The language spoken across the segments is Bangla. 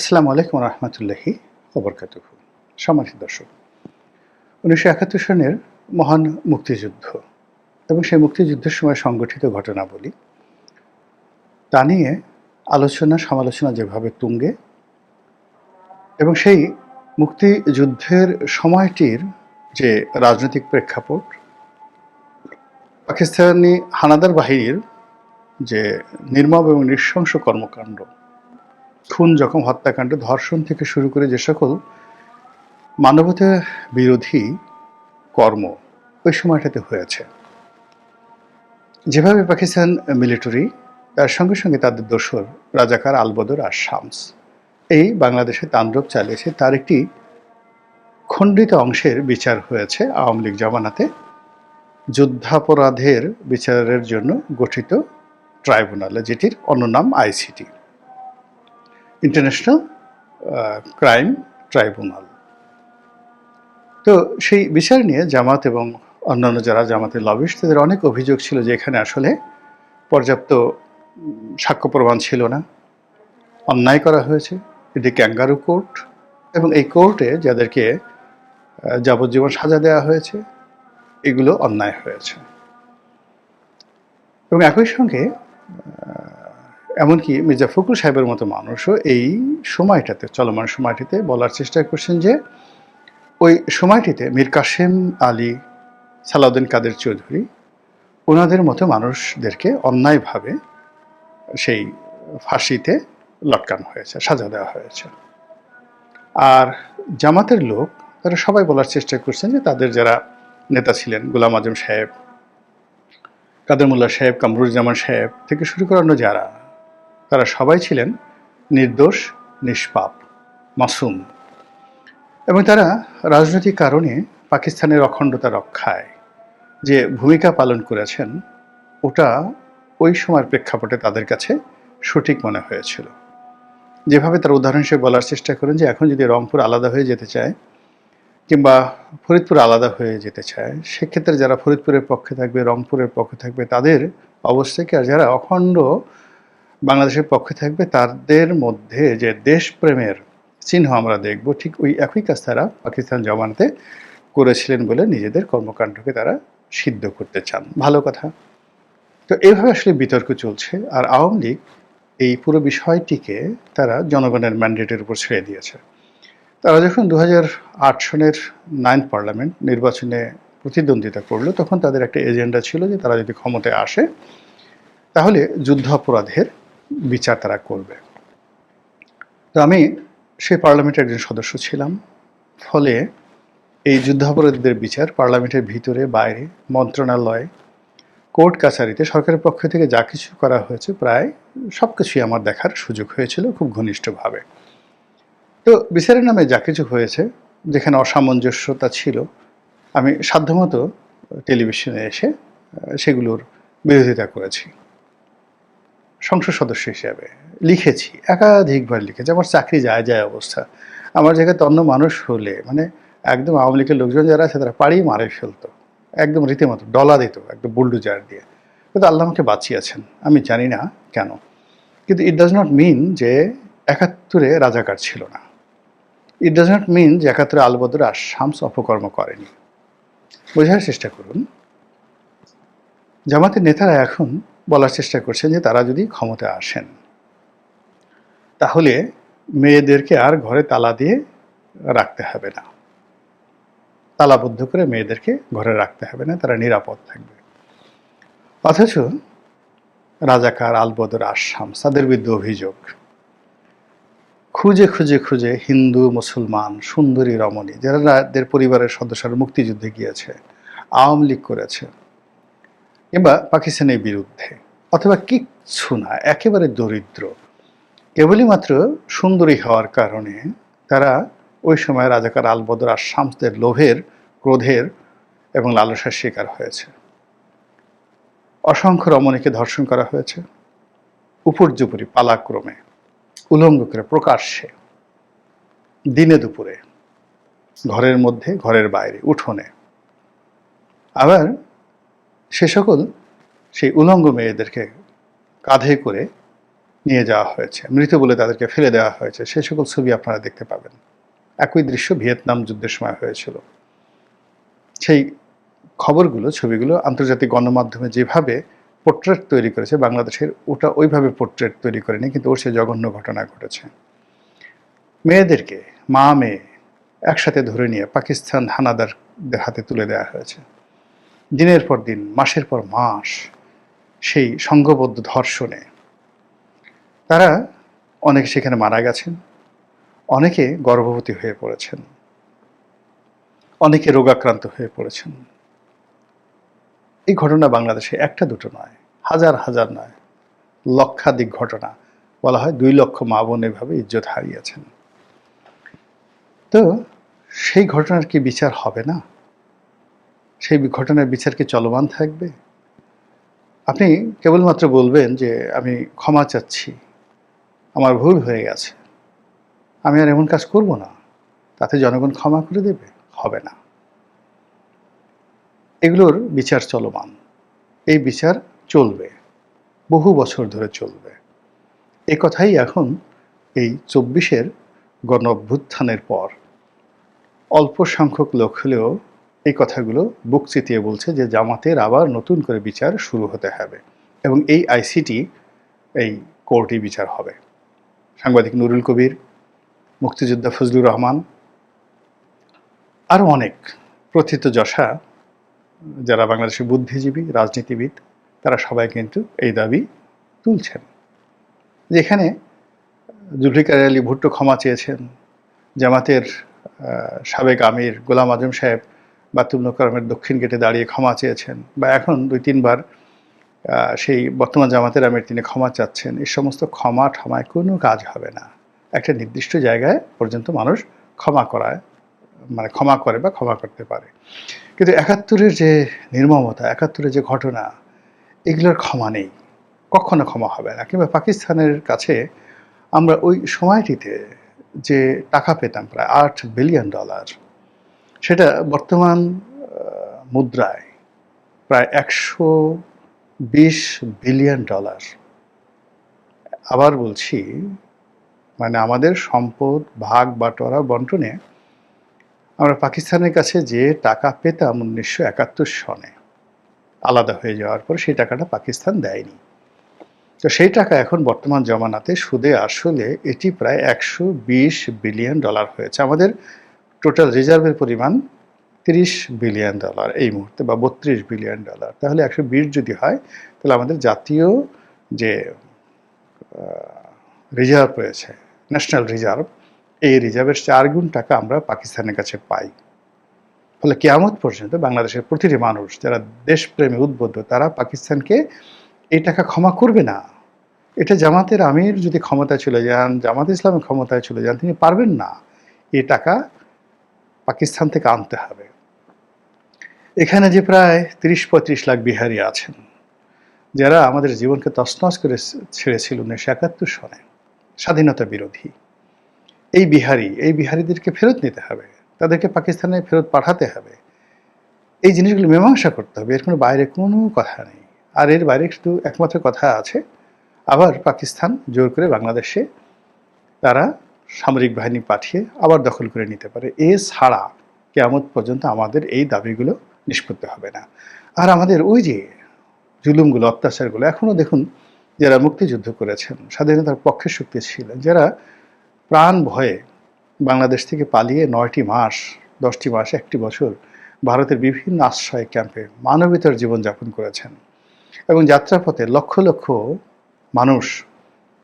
আসসালামু আলাইকুম রহমতুল্লাহি ওবরকাত সম্মানিত দর্শক, উনিশশো একাত্তর সনের মহান মুক্তিযুদ্ধ এবং সেই মুক্তিযুদ্ধের সময় সংগঠিত ঘটনাবলী, তা নিয়ে আলোচনা সমালোচনা যেভাবে তুঙ্গে এবং সেই মুক্তিযুদ্ধের সময়টির যে রাজনৈতিক প্রেক্ষাপট, পাকিস্তানি হানাদার বাহিনীর যে নির্মম এবং নৃশংস কর্মকাণ্ড খুন জখম হত্যাকাণ্ড, ধর্ষণ থেকে শুরু করে যে সকল মানবতা বিরোধী কর্ম ওই সময়টাতে হয়েছে। যেভাবে পাকিস্তান মিলিটারি, তার সঙ্গে সঙ্গে তাদের দোসর রাজাকার আলবদর আর শামস, এই বাংলাদেশে তাণ্ডব চালিয়েছে, তার একটি খণ্ডিত অংশের বিচার হয়েছে আওয়ামী লীগ জামানাতে, যুদ্ধাপরাধের বিচারের জন্য গঠিত ট্রাইব্যুনালে, যেটির অন্য নাম আইসিটি। ইন্টারন্যাশনাল ক্রাইম ট্রাইব্যুনাল তো সেই বিচার নিয়ে জামাত এবং অন্যান্য যারা জামাতের লবিস্ট, তাদের অনেক অভিযোগ ছিল যে এখানে আসলে পর্যাপ্ত সাক্ষ্য প্রমাণ ছিল না। অন্যায় করা হয়েছে। এটি ক্যাঙ্গারু কোর্ট এবং এই কোর্টে যাদেরকে যাবজ্জীবন সাজা দেওয়া হয়েছে, এগুলো অন্যায় হয়েছে। এবং একই সঙ্গে এমনকি মির্জা ফখরুল সাহেবের মতো মানুষও এই সময়টাতে, চলমান সময়টিতে বলার চেষ্টা করছেন যে, ওই সময়টিতে মীর কাসেম আলী সালাউদ্দিন কাদের চৌধুরী ওনাদের মতো মানুষদেরকে অন্যায়ভাবে সেই ফাঁসিতে লটকানো হয়েছে, সাজা দেওয়া হয়েছে। আর জামাতের লোক, তারা সবাই বলার চেষ্টা করছেন যে তাদের যারা নেতা ছিলেন, গোলাম আজম সাহেব, কাদের মোল্লা সাহেব, কামরুজ্জামান সাহেব থেকে শুরু করানো যারা তারা সবাই ছিলেন নির্দোষ, নিষ্পাপ, মাসুম। এবং তারা রাজনৈতিক কারণে পাকিস্তানের অখণ্ডতা রক্ষায়। যে ভূমিকা পালন করেছেন, ওটা ওই সময়ের প্রেক্ষাপটে তাদের কাছে সঠিক মনে হয়েছিল। যেভাবে তার উদাহরণ হিসেবে বলার চেষ্টা করেন যে, এখন যদি রংপুর আলাদা হয়ে যেতে চায় কিংবা ফরিদপুর আলাদা হয়ে যেতে চায়, সেক্ষেত্রে যারা ফরিদপুরের পক্ষে থাকবে, রংপুরের পক্ষে থাকবে, তাদের অবস্থাকে আর যারা অখণ্ড বাংলাদেশের পক্ষে থাকবে, তাদের মধ্যে যে দেশপ্রেমের চিহ্ন আমরা দেখব, ঠিক ওই একই কাজ তারা পাকিস্তান জমানাতে করেছিলেন বলে নিজেদের কর্মকাণ্ডকে তারা সিদ্ধ করতে চান। ভালো কথা। তো এইভাবে আসলে বিতর্ক চলছে আর আওয়ামী লীগ এই পুরো বিষয়টিকে তারা জনগণের ম্যান্ডেটের উপর ছেড়ে দিয়েছে। তারা যখন দু সনের নাইন পার্লামেন্ট নির্বাচনে প্রতিদ্বন্দ্বিতা করল, তখন তাদের একটা এজেন্ডা ছিল যে তারা যদি ক্ষমতায় আসে, তাহলে যুদ্ধ অপরাধের বিচার তারা করবে। তো আমি সেই পার্লামেন্টের একজন সদস্য ছিলাম। ফলে এই যুদ্ধাপরাধীদের বিচার পার্লামেন্টের ভিতরে, বাইরে, মন্ত্রণালয়, কোর্ট কাছারিতে, সরকারের পক্ষ থেকে যা কিছু করা হয়েছে প্রায় সব কিছুই আমার দেখার সুযোগ হয়েছিল খুব ঘনিষ্ঠভাবে। তো বিচারের নামে যা কিছু হয়েছে, যেখানে অসামঞ্জস্যতা ছিল, আমি সাধ্যমতো টেলিভিশনে এসে সেগুলোর বিরোধিতা করেছি। সংসদ সদস্য হিসেবে লিখেছি, একাধিকবার লিখেছি। আমার চাকরি যায় যায় অবস্থা। আমার জায়গায় অন্য মানুষ হলে মানে একদম আওয়ামী লীগের লোকজন যারা আছে, তারা পাড়ি মারে ফেলতো। একদম রীতিমতো ডলা দিত, একদম বুলডুজার দিয়ে। কিন্তু আল্লাহ আমাকে বাঁচিয়েছেন, আমি জানি না কেন। কিন্তু ইট ডাজ নট মিন যে একাত্তরে রাজাকার ছিল না। ইট ডাজ নট মিন যে একাত্তরে আলবদর আর শামস অপকর্ম করেনি। বোঝার চেষ্টা করুন, জামাতের নেতারা এখন বলার চেষ্টা করছেন যে তারা যদি ক্ষমতায় আসেন। তাহলে মেয়েদেরকে আর ঘরে তালা দিয়ে রাখতে হবে না। তালাবদ্ধ করে মেয়েদেরকে ঘরে রাখতে হবে না, তারা নিরাপদ থাকবে। অথচ রাজাকার আলবদর আসাম তাদের বিরুদ্ধে অভিযোগ, খুঁজে খুঁজে খুঁজে হিন্দু, মুসলমান, সুন্দরী, রমণী, যারা তাদের পরিবারের সদস্যরা মুক্তিযুদ্ধে গিয়েছে, আওয়ামী লীগ করেছে কিংবা পাকিস্তানের বিরুদ্ধে, অথবা কিচ্ছু না, একেবারে দরিদ্র। কেবলই মাত্র সুন্দরী হওয়ার কারণে তারা ওই সময় রাজাকার আলবদর আর শামসদের লোভের, ক্রোধের এবং লালসার শিকার হয়েছে। অসংখ্য রমণীকে ধর্ষণ করা হয়েছে। উপর্যুপরি পালাক্রমে, উলঙ্গ করে প্রকাশ্যে, দিনে দুপুরে, ঘরের মধ্যে, ঘরের বাইরে, উঠোনে। আবার সে সকল সেই উলঙ্গ মেয়েদেরকে কাঁধে করে নিয়ে যাওয়া হয়েছে। মৃত বলে তাদেরকে ফেলে দেওয়া হয়েছে। সেই সকল ছবি আপনারা দেখতে পাবেন। একই দৃশ্য ভিয়েতনাম যুদ্ধের সময় হয়েছিল। সেই খবরগুলো, ছবিগুলো আন্তর্জাতিক গণমাধ্যমে যেভাবে পোর্ট্রেট তৈরি করেছে, বাংলাদেশের ওটা ওইভাবে পোর্ট্রেট তৈরি করেনি, কিন্তু ওর সে জঘন্য ঘটনা ঘটেছে। মেয়েদেরকে মা মেয়ে একসাথে ধরে নিয়ে পাকিস্তান হানাদারদের হাতে তুলে দেওয়া হয়েছে। দিনের পর দিন, মাসের পর মাস সেই সংঘবদ্ধ ধর্ষণে। তারা অনেকে সেখানে মারা গেছেন, অনেকে গর্ভবতী হয়ে পড়েছেন, অনেকে রোগাক্রান্ত হয়ে পড়েছেন। এই ঘটনা বাংলাদেশে একটা দুটো নয়, হাজার হাজার নয়, লক্ষাধিক ঘটনা, বলা হয় দুই লক্ষ মা বোন এভাবে ইজ্জত হারিয়েছেন। তো সেই ঘটনার কি বিচার হবে না? সেই ঘটনার বিচার কি চলমান থাকবে? আপনি কেবলমাত্র বলবেন যে আমি ক্ষমা চাচ্ছি। আমার ভুল হয়ে গেছে। আমি আর এমন কাজ করব না। তাতে জনগণ ক্ষমা করে দেবে? হবে না। এগুলোর বিচার চলমান। এই বিচার চলবে। বহু বছর ধরে চলবে। এ কথাই এখন এই চব্বিশের গণ অভ্যুত্থানের পর। অল্প সংখ্যক লোক হলেও এই কথাগুলো বুক চিতিয়ে বলছে যে জামাতের আবার নতুন করে বিচার শুরু হতে হবে এবং এই আইসিটি এই কোর্টে বিচার হবে। সাংবাদিক নুরুল কবির, মুক্তিযোদ্ধা ফজলুর রহমান, আরও অনেক প্রথিত যশা, যারা বাংলাদেশের বুদ্ধিজীবী, রাজনীতিবিদ, তারা সবাই কিন্তু এই দাবি তুলছেন। যেখানে জুলফিকার আলী ভুট্টো ক্ষমা চেয়েছেন, জামাতের সাবেক আমির গোলাম আজম সাহেব বাতুল নকরমের দক্ষিণ গেটে দাঁড়িয়ে ক্ষমা চেয়েছেন বা এখন দুই তিনবার সেই বর্তমান জামাতের আমির তিনি ক্ষমা চাচ্ছেন। এই সমস্ত ক্ষমা ঠমায় কোনো কাজ হবে না। একটা নির্দিষ্ট জায়গায় পর্যন্ত মানুষ ক্ষমা করায় মানে ক্ষমা করে বা ক্ষমা করতে পারে। কিন্তু একাত্তরের যে নির্মমতা, একাত্তরের যে ঘটনা, এগুলোর ক্ষমা নেই। কখনো ক্ষমা হবে না। কিংবা পাকিস্তানের কাছে আমরা ওই সময়টিতে যে টাকা পেতাম, প্রায় আট বিলিয়ন ডলার সেটা বর্তমান মুদ্রায় প্রায় একশো বিশ বিলিয়ন ডলার। আবার বলছি মানে আমাদের সম্পদ, ভাগ, বাটোয়ারা, বন্টনে আমরা পাকিস্তানের কাছে যে টাকা পেতাম উনিশশো একাত্তর সনে, আলাদা হয়ে যাওয়ার পর সেই টাকাটা পাকিস্তান দেয়নি। তো সেই টাকা এখন বর্তমান জমানাতে সুদে আসলে এটি প্রায় একশো বিশ বিলিয়ন ডলার হয়েছে। আমাদের টোটাল রিজার্ভের পরিমাণ তিরিশ বিলিয়ন ডলার এই মুহূর্তে বা বত্রিশ বিলিয়ন ডলার তাহলে একশো বিশ যদি হয়, তাহলে আমাদের জাতীয় যে রিজার্ভ রয়েছে ন্যাশনাল রিজার্ভ এই রিজার্ভের চার গুণ টাকা আমরা পাকিস্তানের কাছে পাই। ফলে কেয়ামত পর্যন্ত বাংলাদেশের প্রতিটি মানুষ, যারা দেশপ্রেমে উদ্বুদ্ধ, তারা পাকিস্তানকে এই টাকা ক্ষমা করবে না। এটা জামাতের আমির যদি ক্ষমতায় চলে যান, জামাত ইসলামের ক্ষমতায় চলে যান, তিনি পারবেন না। এই টাকা পাকিস্তান থেকে আনতে হবে। এখানে যে প্রায় তিরিশ পঁয়ত্রিশ লাখ বিহারি আছেন, যারা আমাদের জীবনকে তছনছ করে ছেড়েছিল উনিশশো একাত্তর সনে, স্বাধীনতা বিরোধী। এই বিহারি, এই বিহারিদেরকে ফেরত নিতে হবে, তাদেরকে পাকিস্তানে ফেরত পাঠাতে হবে। এই জিনিসগুলো মীমাংসা করতে হবে, এর কোনো বাইরে কোনো কথা নেই। আর এর বাইরে শুধু একমাত্র কথা আছে, আবার পাকিস্তান জোর করে বাংলাদেশে তারা সামরিক বাহিনী পাঠিয়ে আবার দখল করে নিতে পারে। এ ছাড়া কেমন পর্যন্ত আমাদের এই দাবিগুলো নিষ্পত্তি হবে না। আর আমাদের ওই যে জুলুমগুলো, অত্যাচারগুলো এখনও দেখুন যারা মুক্তিযুদ্ধ করেছেন, স্বাধীনতার পক্ষে শক্তি ছিলেন যারা প্রাণ ভয়ে বাংলাদেশ থেকে পালিয়ে নয়টি মাস, দশটি মাস একটি বছর ভারতের বিভিন্ন আশ্রয় ক্যাম্পে মানবিতার জীবনযাপন করেছেন এবং যাত্রাপথে লক্ষ লক্ষ মানুষ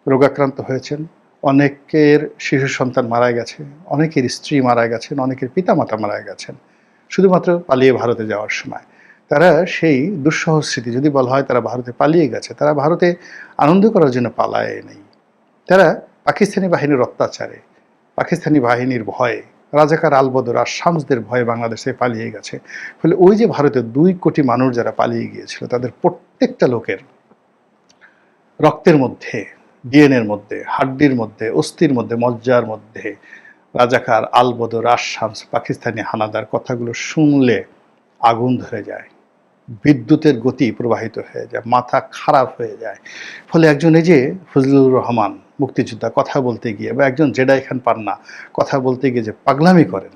রোগাক্রান্ত হয়েছেন। অনেকের শিশু সন্তান মারা গেছে, অনেকের স্ত্রী মারা গেছেন, অনেকের পিতামাতা মারা গেছেন, শুধুমাত্র পালিয়ে ভারতে যাওয়ার সময়। তারা সেই দুঃসহ স্মৃতি, যদি বলা হয় তারা ভারতে পালিয়ে গেছে, তারা ভারতে আনন্দ করার জন্য পালায় নেই। তারা পাকিস্তানি বাহিনীর অত্যাচারে, পাকিস্তানি বাহিনীর ভয়ে, রাজাকার আলবদর আর শামসদের ভয়ে বাংলাদেশে পালিয়ে গেছে। ফলে ওই যে ভারতের দুই কোটি মানুষ যারা পালিয়ে গিয়েছিল, তাদের প্রত্যেকটা লোকের রক্তের মধ্যে ডিএনএর মধ্যে, হাড্ডির মধ্যে, অস্থির মধ্যে, মজ্জার মধ্যে, রাজাকার আলবদর আশামস পাকিস্তানি হানাদার কথাগুলো শুনলে আগুন ধরে যায়, বিদ্যুতের গতি প্রবাহিত হয়ে যায়, মাথা খারাপ হয়ে যায়। ফলে একজন এই যে ফজলুর রহমান, মুক্তিযোদ্ধা, কথা বলতে গিয়ে বা একজন জেডাই খান পান্না কথা বলতে গিয়ে যে পাগলামি করেন,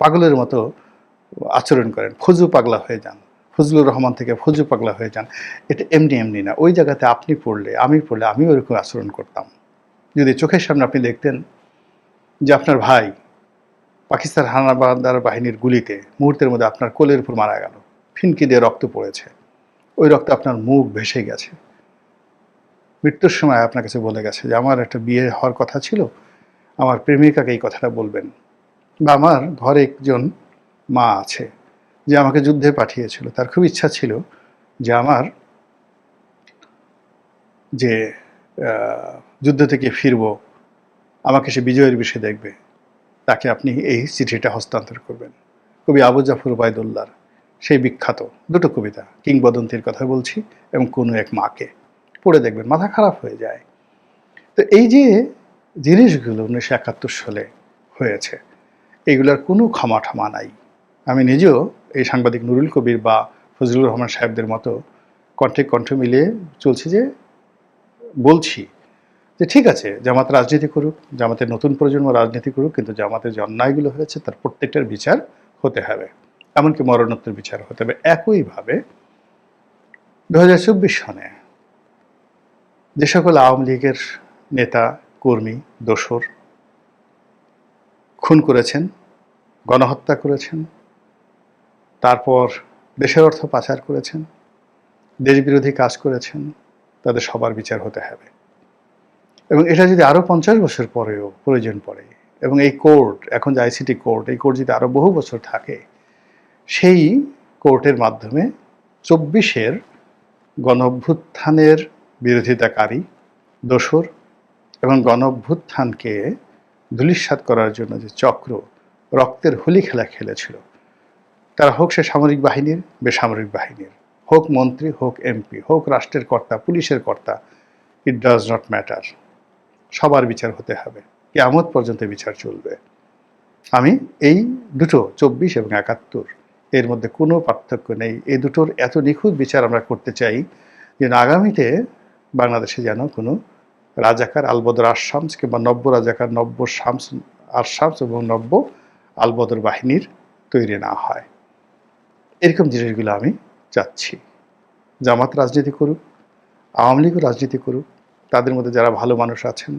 পাগলের মতো আচরণ করেন ফজু পাগলা হয়ে যান। ফজলুর রহমান থেকে ফজু পাগলা হয়ে যান। এটা এমনি এমনি না। ওই জায়গাতে আপনি পড়লে, আমি পড়লে, আমিও ওরকম আচরণ করতাম। যদি চোখের সামনে আপনি দেখতেন যে আপনার ভাই পাকিস্তান হানাবাদার বাহিনীর গুলিতে মুহূর্তের মধ্যে আপনার কোলের উপর মারা গেল, ফিনকি দিয়ে রক্ত পড়েছে, ওই রক্ত আপনার মুখ ভেসে গেছে। মৃত্যুর সময় আপনার কাছে বলে গেছে যে, আমার একটা বিয়ে হওয়ার কথা ছিল, আমার প্রেমিকাকে এই কথাটা বলবেন। বা, আমার ঘরে একজন মা আছে যে আমাকে যুদ্ধে পাঠিয়েছিল। তার খুব ইচ্ছা ছিল যে আমার যে যুদ্ধ থেকে ফিরবো, আমাকে সে বিজয়ের বিষয়ে দেখবে, তাকে আপনি এই চিঠিটা হস্তান্তর করবেন। কবি আবু জাফর ওবায়দুল্লার সেই বিখ্যাত দুটো কবিতা, কিংবদন্তির কথা বলছি এবং কোনো এক মাকে, পড়ে দেখবেন, মাথা খারাপ হয়ে যায়। তো এই যে জিনিসগুলো উনিশশো একাত্তর সালে হয়েছে, এগুলোর কোনো ক্ষমা ঠমা নাই। আমি নিজেও এই সাংবাদিক নুরুল কবির বা ফজলুর রহমান সাহেবদের মতো কণ্ঠে কণ্ঠ মিলিয়ে চলছে যে বলছি যে ঠিক আছে, জামাত রাজনীতি করুক, জামাতের নতুন প্রজন্ম রাজনীতি করুক, কিন্তু জামাতের যে অন্যায়গুলো হয়েছে তার প্রত্যেকটার বিচার হতে হবে। এমনকি মরণোত্তর বিচার হতে হবে। একইভাবে দু হাজার চব্বিশ সনে যে সকল আওয়ামী লীগের নেতা, কর্মী, দোসর খুন করেছেন, গণহত্যা করেছেন তারপর দেশের অর্থ পাচার করেছেন, দেশবিরোধী কাজ করেছেন, তাদের সবার বিচার হতে হবে। এবং এটা যদি আরও পঞ্চাশ বছর পরেও প্রয়োজন পড়ে, এবং এই কোর্ট, এখন যে আইসিটি কোর্ট, এই কোর্ট যদি আরও বহু বছর থাকে, সেই কোর্টের মাধ্যমে চব্বিশের গণঅভ্যুত্থানের বিরোধিতাকারী দোসর এবং গণঅভ্যুত্থানকে ধূলিসাৎ করার জন্য যে চক্র, রক্তের হোলি খেলা খেলেছিল তারা হোক সে সামরিক বাহিনীর, বেসামরিক বাহিনীর, হোক মন্ত্রী, হোক এমপি হোক রাষ্ট্রের কর্তা, পুলিশের কর্তা ইট ডাজ নট ম্যাটার সবার বিচার হতে হবে। কেয়ামত পর্যন্ত বিচার চলবে। আমি এই দুটো, চব্বিশ এবং একাত্তর, এর মধ্যে কোনো পার্থক্য নেই। এই দুটোর এত নিখুঁত বিচার আমরা করতে চাই যে আগামীতে বাংলাদেশে যেন কোনো রাজাকার আলবদর আশামস কিংবা নব্য রাজাকার নব্য শামস আশামস এবং নব্য আলবদর বাহিনীর তৈরি না হয়। এরকম জিনিসগুলো আমি চাচ্ছি। জামাত রাজনীতি করুক, আওয়ামী লীগও রাজনীতি করুক, তাদের মধ্যে যারা ভালো মানুষ আছেন,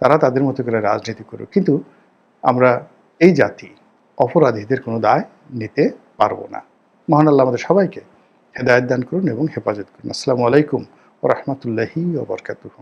তারা তাদের মতো করে রাজনীতি করুক। কিন্তু আমরা এই জাতি অপরাধীদের কোনো দায় নিতে পারব না। মহান আল্লাহ আমাদের সবাইকে হেদায়ত দান করুন এবং হেফাজত করুন। আসসালামু আলাইকুম ও রহমতুল্লাহি ওবরকাতুহ